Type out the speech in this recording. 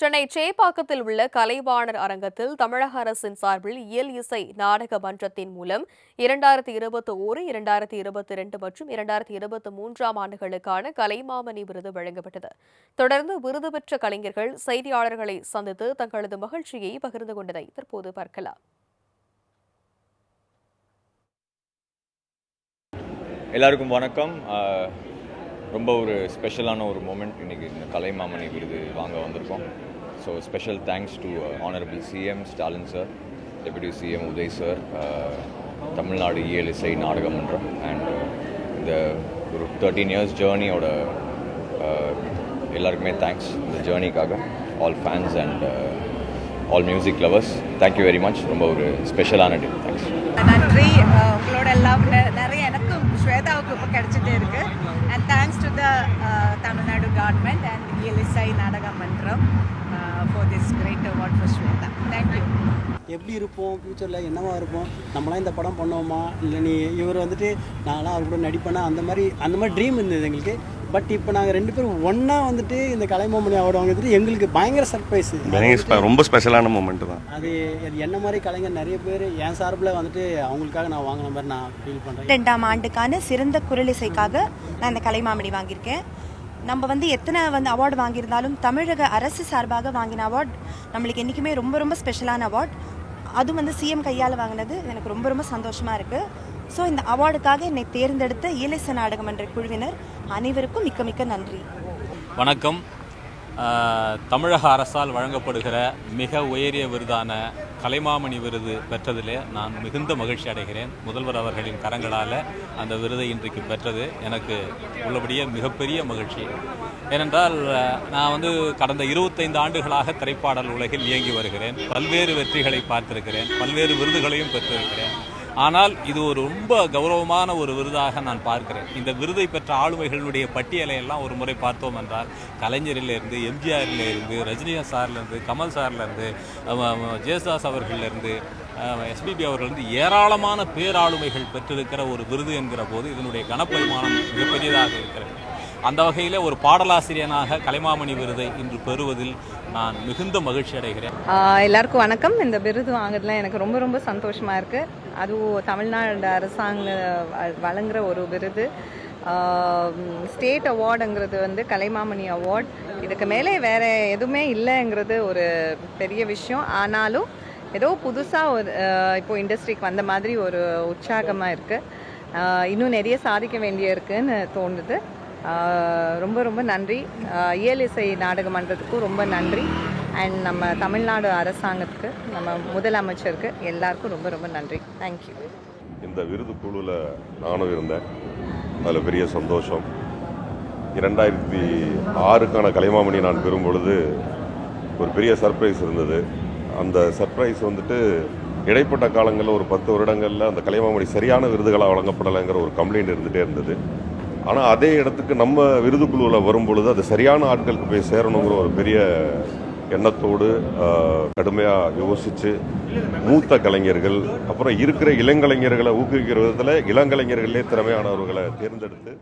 சென்னை சேப்பாக்கத்தில் உள்ள கலைவாணர் அரங்கத்தில் தமிழக அரசின் சார்பில் இயல் இசை நாடக மன்றத்தின் மூலம் இரண்டாயிரத்தி இருபத்தி ஓரு இரண்டாயிரத்தி இருபத்தி இரண்டு மற்றும் இரண்டாயிரத்தி இருபத்தி மூன்றாம் ஆண்டுகளுக்கான கலைமாமணி விருது வழங்கப்பட்டது. தொடர்ந்து விருது பெற்ற கலைஞர்கள் செய்தியாளர்களை சந்தித்து தங்களது மகிழ்ச்சியை பகிர்ந்து கொண்டதை தற்போது பார்க்கலாம். எல்லாருக்கும் வணக்கம். ரொம்ப ஒரு ஸ்பெஷலான ஒரு மூமெண்ட் இன்றைக்கி இந்த கலைமாமணி விருது வாங்க வந்திருக்கோம். So special thanks to honourable CM Stalin sir deputy CM Uday sir Tamil Nadu இயல் இசை நாடக மன்றம் அண்ட் இந்த ஒரு தேர்ட்டீன் இயர்ஸ் ஜேர்னியோட எல்லாருக்குமே தேங்க்ஸ் இந்த ஜேர்னிக்காக all fans and all music lovers thank you very much ரொம்ப ஒரு ஸ்பெஷலான டே தேங்க்ஸ் நன்றி. உங்களோட எல்லாம் நிறைய எனக்கும் ஸ்வேதாவுக்கு இப்போ கிடைச்சிட்டே இருக்குது and thanks to the government and இயலிசை நாடக மன்றம் for this great award for Shwetha thank you எப்படி இருப்போம்? ஃப்யூச்சரில் என்னவா இருப்போம்? நம்மளாம் இந்த படம் பண்ணுவோமா? இல்லை நீ இவர் வந்துட்டு நாங்களாம் அவர் கூட நடிப்பேனா? அந்த மாதிரி அந்த மாதிரி ட்ரீம் இருந்தது எங்களுக்கு. பட் இப்போ நாங்கள் ரெண்டு பேரும் ஒன்றா வந்துட்டு இந்த கலைமாமணி அவார்டு வாங்குறது எங்களுக்கு பயங்கர சர்ப்ரைஸ் ரொம்ப ஸ்பெஷலான மூமெண்ட் தான். அது அது என்ன மாதிரி கலைஞர்? நிறைய பேர் என் சார்பில் வந்துட்டு அவங்களுக்காக நான் வாங்கின மாதிரி நான் ஃபீல் பண்ணுறேன் ரெண்டாம் ஆண்டுக்கான சிறந்த குரலிசைக்காக நான் இந்த கலைமாமணி வாங்கியிருக்கேன். நம்ம வந்து எத்தனை வந்து அவார்டு வாங்கியிருந்தாலும் தமிழக அரசு சார்பாக வாங்கின அவார்ட் நம்மளுக்கு என்றைக்குமே ரொம்ப ரொம்ப ஸ்பெஷலான அவார்ட் அதுவும் வந்து சிஎம் கையால் வாங்கினது. எனக்கு ரொம்ப ரொம்ப சந்தோஷமாக இருக்குது ஸோ இந்த அவார்டுக்காக என்னை தேர்ந்தெடுத்த இயலிசை நாடகமன்ற குழுவினர் அனைவருக்கும் மிக்க மிக்க நன்றி. வணக்கம். தமிழக அரசால் வழங்கப்படுகிற மிக உயரிய விருதான கலைமாமணி விருது பெற்றதிலே நான் மிகுந்த மகிழ்ச்சி அடைகிறேன். முதல்வர் அவர்களின் கரங்களால் அந்த விருதை இன்றைக்கு பெற்றது எனக்கு உள்ளபடியே மிகப்பெரிய மகிழ்ச்சி. ஏனென்றால் நான் வந்து கடந்த இருபத்தைந்து ஆண்டுகளாக திரைப்பாடல் உலகில் இயங்கி வருகிறேன். பல்வேறு வெற்றிகளை பார்த்திருக்கிறேன். பல்வேறு விருதுகளையும் பெற்றிருக்கிறேன். ஆனால் இது ஒரு ரொம்ப கௌரவமான ஒரு விருதாக நான் பார்க்கிறேன். இந்த விருதை பெற்ற ஆளுமைகளுடைய பட்டியலை எல்லாம் ஒரு முறை பார்த்தோம் என்றால் கலைஞரிலிருந்து எம்ஜிஆரிலிருந்து ரஜினிகாந்த் சார்லேருந்து கமல் சார்லேருந்து ஜெயசாஸ் அவர்களிலிருந்து எஸ்பிபி அவர்களிருந்து ஏராளமான பேராளுமைகள் பெற்றிருக்கிற ஒரு விருது என்கிற போது இதனுடைய கனப்பரிமாணம் மிகப்பெரியதாக இருக்கிறது. அந்த வகையில் ஒரு பாடலாசிரியனாக கலைமாமணி விருதை இன்று பெறுவதில் நான் மிகுந்த மகிழ்ச்சி அடைகிறேன். எல்லாருக்கும் வணக்கம். இந்த விருது வாங்குறதுல எனக்கு ரொம்ப ரொம்ப சந்தோஷமாக இருக்குது அதுவும் தமிழ்நாடு அரசாங்க வ- வழங்குற ஒரு விருது. ஸ்டேட் அவார்டுங்கிறது வந்து கலைமாமணி அவார்ட். இதுக்கு மேலே வேற எதுவுமே இல்லைங்கிறது ஒரு பெரிய விஷயம். ஆனாலும் ஏதோ புதுசாக ஒரு இப்போ இண்டஸ்ட்ரிக்கு வந்த மாதிரி ஒரு உற்சாகமாக இருக்குது இன்னும் நிறைய சாதிக்க வேண்டிய இருக்குன்னு தோணுது. ரொம்ப ரொம்ப நன்றி. ஆஹ் இயல் இசை நாடக மன்றத்துக்கும் ரொம்ப நன்றி. அண்ட் நம்ம தமிழ்நாடு அரசாங்கத்துக்கு நம்ம முதலமைச்சருக்கு எல்லாருக்கும் ரொம்ப ரொம்ப நன்றி. தேங்க்யூ இந்த விருது குழுவில் நானும் இருந்தேன். அதில் பெரிய சந்தோஷம். இரண்டாயிரத்தி ஆறுக்கான கலைமாமணி நான் பெறும் பொழுது ஒரு பெரிய சர்ப்ரைஸ் இருந்தது. அந்த சர்ப்ரைஸ் வந்துட்டு இடைப்பட்ட காலங்களில் ஒரு பத்து வருடங்களில் அந்த கலைமாமணி சரியான விருதுகளாக வழங்கப்படலைங்கிற ஒரு கம்ப்ளைண்ட் இருந்துகிட்டே இருந்தது. ஆனால் அதே இடத்துக்கு நம்ம விருது குழுவில் வரும்பொழுது அது சரியான ஆட்களுக்கு போய் சேரணுங்கிற ஒரு பெரிய எண்ணத்தோடு கடுமையாக யோசித்து மூத்த கலைஞர்கள் அப்புறம் இருக்கிற இளங்கலைஞர்களை ஊக்குவிக்கிற விதத்தில் இளங்கலைஞர்களே திறமையானவர்களை தேர்ந்தெடுத்து